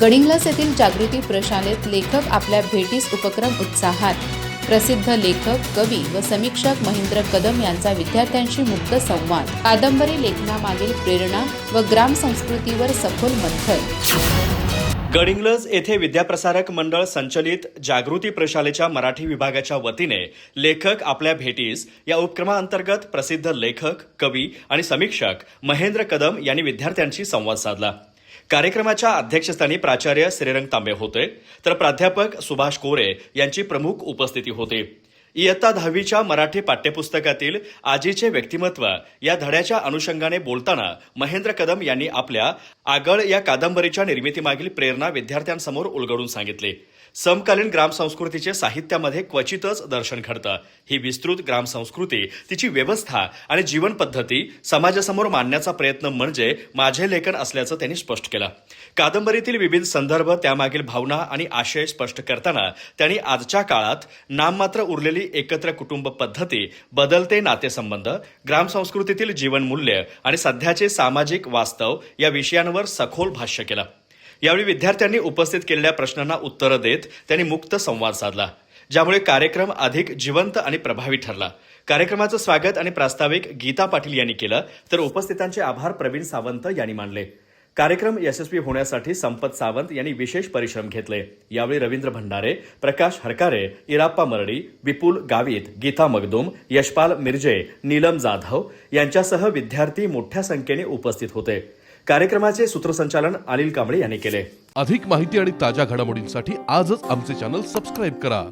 गडिंग्लस येथील जागृती प्रशालेत लेखक आपल्या भेटीस उपक्रम उत्साहात. प्रसिद्ध लेखक कवी व समीक्षक महेंद्र कदम यांचा विद्यार्थ्यांशी मुक्त संवाद. कादंबरी लेखनामागील प्रेरणा व ग्राम संस्कृतीवर सखोल मंथन. गडिंग्लज येथे विद्याप्रसारक मंडळ संचलित जागृती प्रशालेच्या मराठी विभागाच्या वतीने लेखक आपल्या भेटीस या उपक्रमाअंतर्गत प्रसिद्ध लेखक कवी आणि समीक्षक महेंद्र कदम यांनी विद्यार्थ्यांशी संवाद साधला. कार्यक्रमाच्या अध्यक्षस्थानी प्राचार्य श्रीरंग तांबे होते. तर प्राध्यापक सुभाष कोरे यांची प्रमुख उपस्थिती होती. इयत्ता दहावीच्या मराठी पाठ्यपुस्तकातील आजीचे व्यक्तिमत्व या धड्याच्या अनुषंगाने बोलताना महेंद्र कदम यांनी आपल्या आगळ या कादंबरीच्या निर्मितीमागील प्रेरणा विद्यार्थ्यांसमोर उलगडून सांगितली. समकालीन ग्रामसंस्कृतीचे साहित्यामध्ये क्वचितच दर्शन घडतं. ही विस्तृत ग्रामसंस्कृती तिची व्यवस्था आणि जीवन पद्धती समाजासमोर मांडण्याचा प्रयत्न म्हणजे माझे लेखन असल्याचं त्यांनी स्पष्ट केलं. कादंबरीतील विविध संदर्भ त्यामागील भावना आणि आशय स्पष्ट करताना त्यांनी आजच्या काळात नाममात्र उरलेली एकत्र कुटुंब पद्धती बदलते नातेसंबंध ग्रामसंस्कृतीतील जीवनमूल्य आणि सध्याचे सामाजिक वास्तव या विषयांवर सखोल भाष्य केलं. यावेळी विद्यार्थ्यांनी उपस्थित केलेल्या प्रश्नांना उत्तरं देत त्यांनी मुक्त संवाद साधला ज्यामुळे कार्यक्रम अधिक जिवंत आणि प्रभावी ठरला. कार्यक्रमाचं स्वागत आणि प्रास्ताविक गीता पाटील यांनी केलं तर उपस्थितांचे आभार प्रवीण सावंत यांनी मानले. कार्यक्रम यशस्वी होण्यासाठी संपत सावंत यांनी विशेष परिश्रम घेतले. यावेळी रवींद्र भंडारे प्रकाश हरकारे इराप्पा मरडी विपुल गावित गीता मगदुम यशपाल मिर्जे नीलम जाधव यांच्यासह विद्यार्थी मोठ्या संख्येने उपस्थित होते. कार्यक्रमाचे सूत्रसंचालन अनिल कांबळे यांनी केले. अधिक माहिती आणि ताज्या घडामोडींसाठी आजच आमचे चॅनल सबस्क्राईब करा.